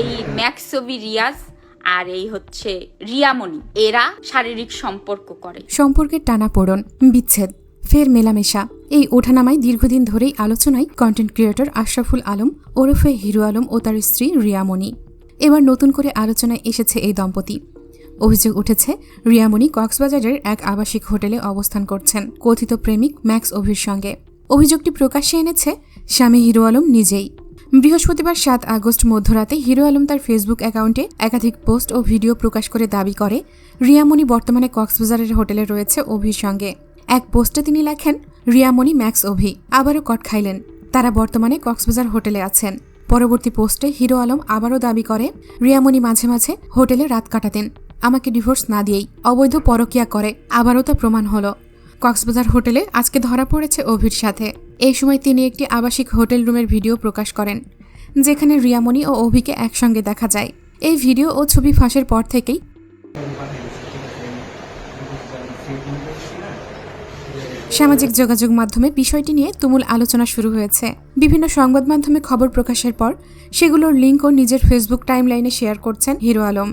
এই ম্যাক্সবি রিয়াজ আর এই হচ্ছে রিয়ামণি। এরা শারীরিক সম্পর্ক করে। সম্পর্কের টানাপোড়ন বিচ্ছেদ, ফের মেলামেশা, এই ওঠানামায় দীর্ঘদিন ধরেই আলোচনায় কন্টেন্ট ক্রিয়েটর আশরাফুল আলম, ওরফে হিরো আলম ও তার স্ত্রী রিয়ামণি। এবার নতুন করে আলোচনায় এসেছে এই দম্পতি। অভিযোগ উঠেছে, রিয়ামণি কক্সবাজারের এক আবাসিক হোটেলে অবস্থান করছেন কথিত প্রেমিক ম্যাক্স অভির সঙ্গে। অভিযোগটি প্রকাশ্যে এনেছে স্বামী হিরো আলম নিজেই। বৃহস্পতিবার সাত আগস্ট মধ্যরাতে হিরো আলম তার ফেসবুক অ্যাকাউন্টে একাধিক পোস্ট ও ভিডিও প্রকাশ করে দাবি করে, রিয়ামণি বর্তমানে কক্সবাজারের হোটেলে রয়েছে অভির সঙ্গে। এক পোস্টে তিনি লেখেন, রিয়ামণি ম্যাক্স অভি। আবারও কট খাইলেন। তারা বর্তমানে কক্সবাজার হোটেলে আছেন। পরবর্তী পোস্টে হিরো আলম আবারও দাবি করে, রিয়ামণি মাঝে মাঝে হোটেলে রাত কাটাতেন। আমাকে ডিভোর্স না দিয়েই অবৈধ পরকিয়া করে, আবারও তা প্রমাণ হলো। কক্সবাজার হোটেলে আজকে ধরা পড়েছে অভির সাথে। এই সময় তিনি একটি আবাসিক হোটেল রুমের ভিডিও প্রকাশ করেন, যেখানে রিয়ামণি ও অভিকে একসঙ্গে দেখা যায়। এই ভিডিও ও ছবি ফাঁসের পর থেকেই সামাজিক যোগাযোগ মাধ্যমে বিষয়টি নিয়ে তুমুল আলোচনা শুরু হয়েছে। বিভিন্ন সংবাদ মাধ্যমে খবর প্রকাশের পর সেগুলোর লিঙ্কও নিজের ফেসবুক টাইমলাইনে শেয়ার করছেন হিরো আলম।